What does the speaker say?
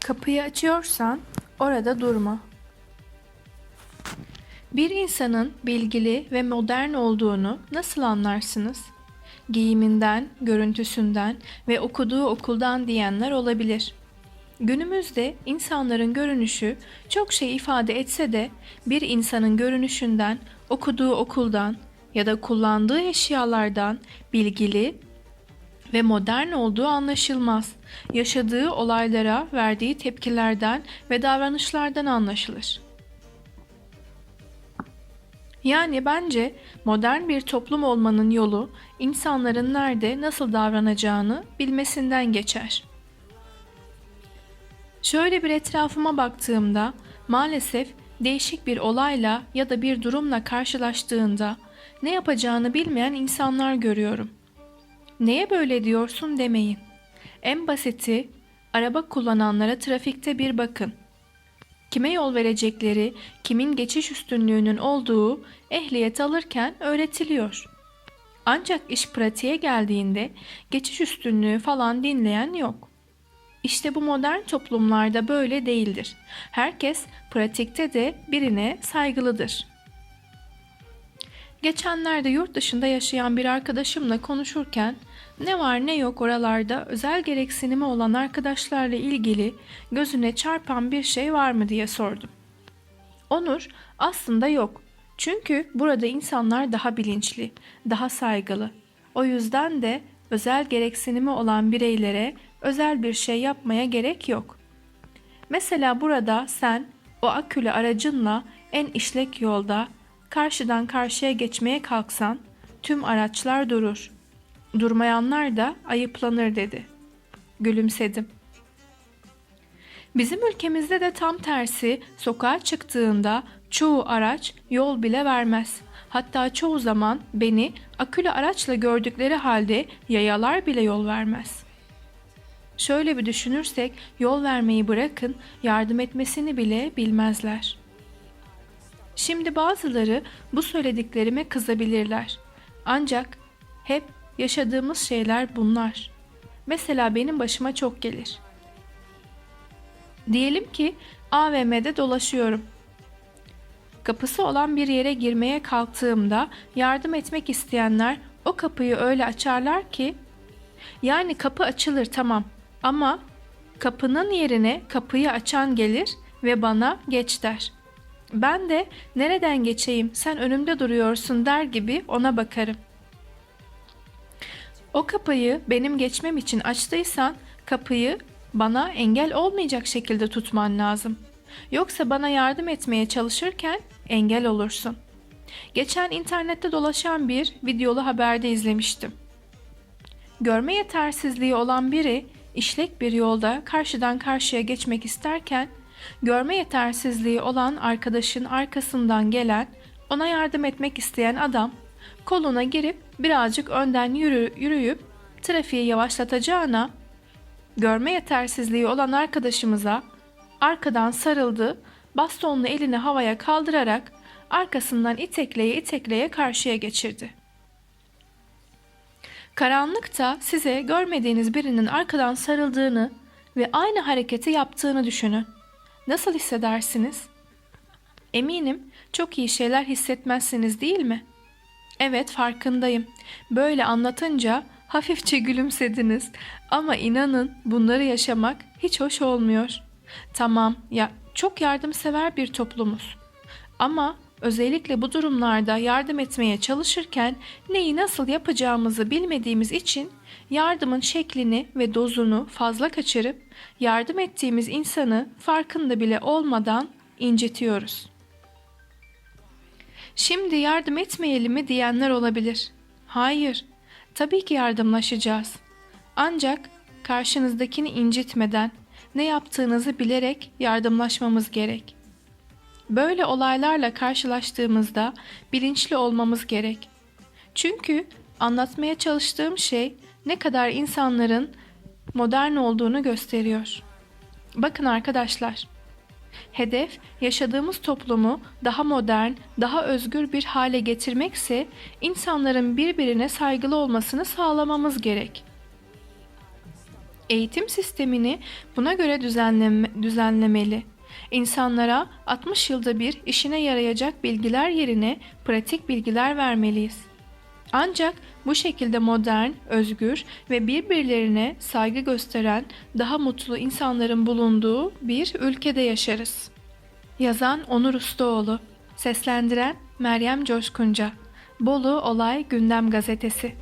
Kapıyı açıyorsan orada durma. Bir insanın bilgili ve modern olduğunu nasıl anlarsınız? Giyiminden, görüntüsünden ve okuduğu okuldan diyenler olabilir. Günümüzde insanların görünüşü çok şey ifade etse de bir insanın görünüşünden, okuduğu okuldan ya da kullandığı eşyalardan bilgili ve modern olduğu anlaşılmaz. Yaşadığı olaylara verdiği tepkilerden ve davranışlardan anlaşılır. Yani bence modern bir toplum olmanın yolu insanların nerede nasıl davranacağını bilmesinden geçer. Şöyle bir etrafıma baktığımda maalesef değişik bir olayla ya da bir durumla karşılaştığında ne yapacağını bilmeyen insanlar görüyorum. Neye böyle diyorsun demeyin. En basiti araba kullananlara trafikte bir bakın. Kime yol verecekleri, kimin geçiş üstünlüğünün olduğu ehliyet alırken öğretiliyor. Ancak iş pratiğe geldiğinde geçiş üstünlüğü falan dinleyen yok. İşte bu modern toplumlarda böyle değildir. Herkes pratikte de birine saygılıdır. Geçenlerde yurt dışında yaşayan bir arkadaşımla konuşurken ne var ne yok oralarda özel gereksinimi olan arkadaşlarla ilgili gözüne çarpan bir şey var mı diye sordum. Onur aslında yok. Çünkü burada insanlar daha bilinçli, daha saygılı. O yüzden de özel gereksinimi olan bireylere özel bir şey yapmaya gerek yok. Mesela burada sen o akülü aracınla en işlek yolda karşıdan karşıya geçmeye kalksan tüm araçlar durur. Durmayanlar da ayıplanır dedi. Gülümsedim. Bizim ülkemizde de tam tersi sokağa çıktığında çoğu araç yol bile vermez. Hatta çoğu zaman beni akülü araçla gördükleri halde yayalar bile yol vermez. Şöyle bir düşünürsek yol vermeyi bırakın yardım etmesini bile bilmezler. Şimdi bazıları bu söylediklerime kızabilirler. Ancak hep yaşadığımız şeyler bunlar. Mesela benim başıma çok gelir. Diyelim ki AVM'de dolaşıyorum. Kapısı olan bir yere girmeye kalktığımda yardım etmek isteyenler o kapıyı öyle açarlar ki yani kapı açılır tamam ama kapının yerine kapıyı açan gelir ve bana geç der. Ben de nereden geçeyim sen önümde duruyorsun der gibi ona bakarım. O kapıyı benim geçmem için açtıysan kapıyı bana engel olmayacak şekilde tutman lazım. Yoksa bana yardım etmeye çalışırken engel olursun. Geçen internette dolaşan bir videolu haberde izlemiştim. Görme yetersizliği olan biri işlek bir yolda karşıdan karşıya geçmek isterken görme yetersizliği olan arkadaşın arkasından gelen ona yardım etmek isteyen adam koluna girip birazcık önden yürü, yürüyüp trafiği yavaşlatacağına görme yetersizliği olan arkadaşımıza arkadan sarıldı, bastonlu elini havaya kaldırarak arkasından itekleye itekleye karşıya geçirdi. Karanlıkta size görmediğiniz birinin arkadan sarıldığını ve aynı hareketi yaptığını düşünün. Nasıl hissedersiniz? Eminim çok iyi şeyler hissetmezsiniz değil mi? Evet farkındayım. Böyle anlatınca hafifçe gülümsediniz ama inanın bunları yaşamak hiç hoş olmuyor. Tamam ya çok yardımsever bir toplumuz. Ama özellikle bu durumlarda yardım etmeye çalışırken neyi nasıl yapacağımızı bilmediğimiz için yardımın şeklini ve dozunu fazla kaçırıp yardım ettiğimiz insanı farkında bile olmadan incitiyoruz. Şimdi yardım etmeyelim mi diyenler olabilir. Hayır, tabii ki yardımlaşacağız. Ancak karşınızdakini incitmeden ne yaptığınızı bilerek yardımlaşmamız gerek. Böyle olaylarla karşılaştığımızda bilinçli olmamız gerek. Çünkü anlatmaya çalıştığım şey ne kadar insanların modern olduğunu gösteriyor. Bakın arkadaşlar, Hedef yaşadığımız toplumu daha modern, daha özgür bir hale getirmekse insanların birbirine saygılı olmasını sağlamamız gerek. Eğitim sistemini buna göre düzenleme, düzenlemeli. İnsanlara 60 yılda bir işine yarayacak bilgiler yerine pratik bilgiler vermeliyiz. Ancak bu şekilde modern, özgür ve birbirlerine saygı gösteren daha mutlu insanların bulunduğu bir ülkede yaşarız. Yazan Onur Ustaoğlu, seslendiren Meryem Coşkunca. Bolu Olay Gündem Gazetesi